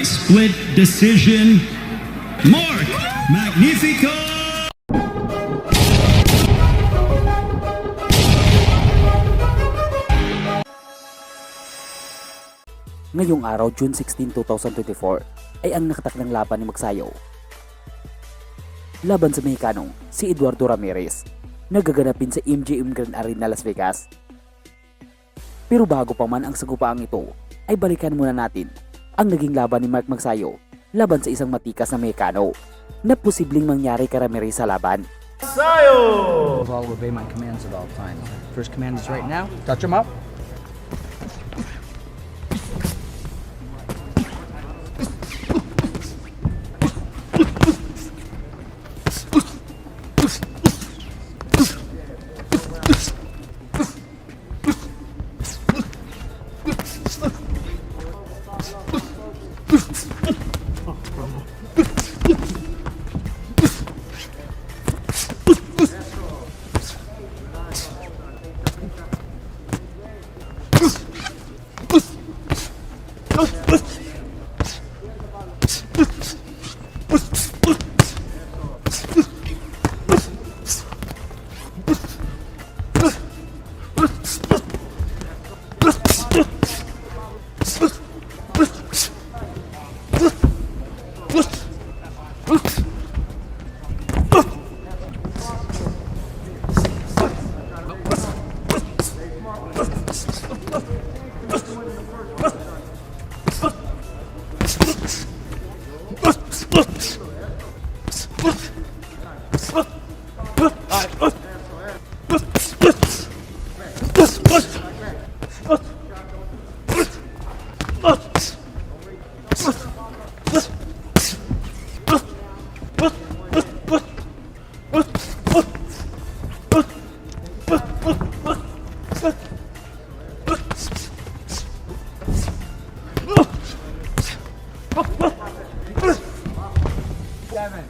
by split decision. Mark Magnifico! Ngayong araw, June 16, 2024, ay ang nakatakdang laban ni Magsayo. Laban sa Mexicanong, si Eduardo Ramirez, nagaganapin sa MGM Grand Arena Las Vegas. Pero bago pa man ang sagupaang ito, ay balikan muna natin ang naging laban ni Mark Magsayo laban sa isang matikas na Mexicano na posibleng mangyari kay Ramirez sa laban. I'll obey my commands at all times. First command is right now. Touch him up. Let's Seven,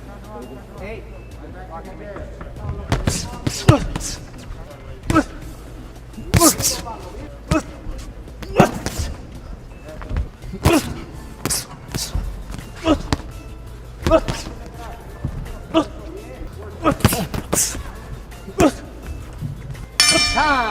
eight. Ha!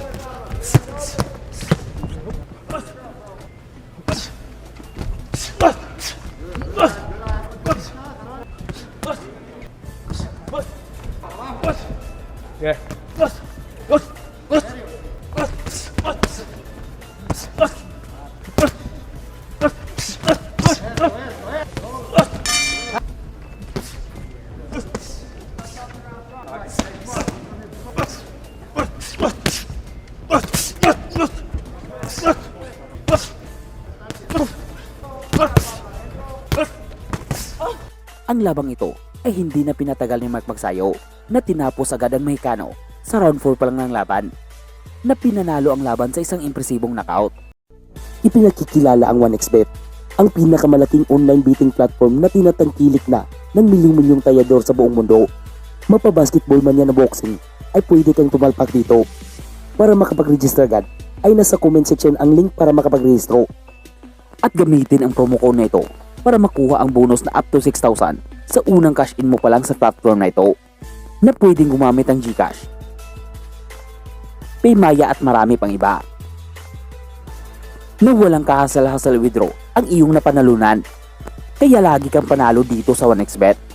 Ang labang ito ay hindi na pinatagal ni Mark Magsayo na tinapos agad ang Mexicano sa round 4 pa lang ng laban na pinanalo ang laban sa isang impresibong knockout. Ipinagkikilala ang 1xBet, ang pinakamalaking online betting platform na tinatangkilik na ng milyong-milyong tayador sa buong mundo. Mapabasketball man yan na boxing ay pwede kang tumalpak dito. Para makapag-register agad ay nasa comment section ang link para makapag-rehistro. At gamitin ang promo code na ito para makuha ang bonus na up to 6,000 sa unang cash in mo pa lang sa platform na ito na pwedeng gumamit ang GCash. Paymaya at marami pang iba. Na walang kahasal-hasal withdraw ang iyong napanalunan. Kaya lagi kang panalo dito sa 1xBet.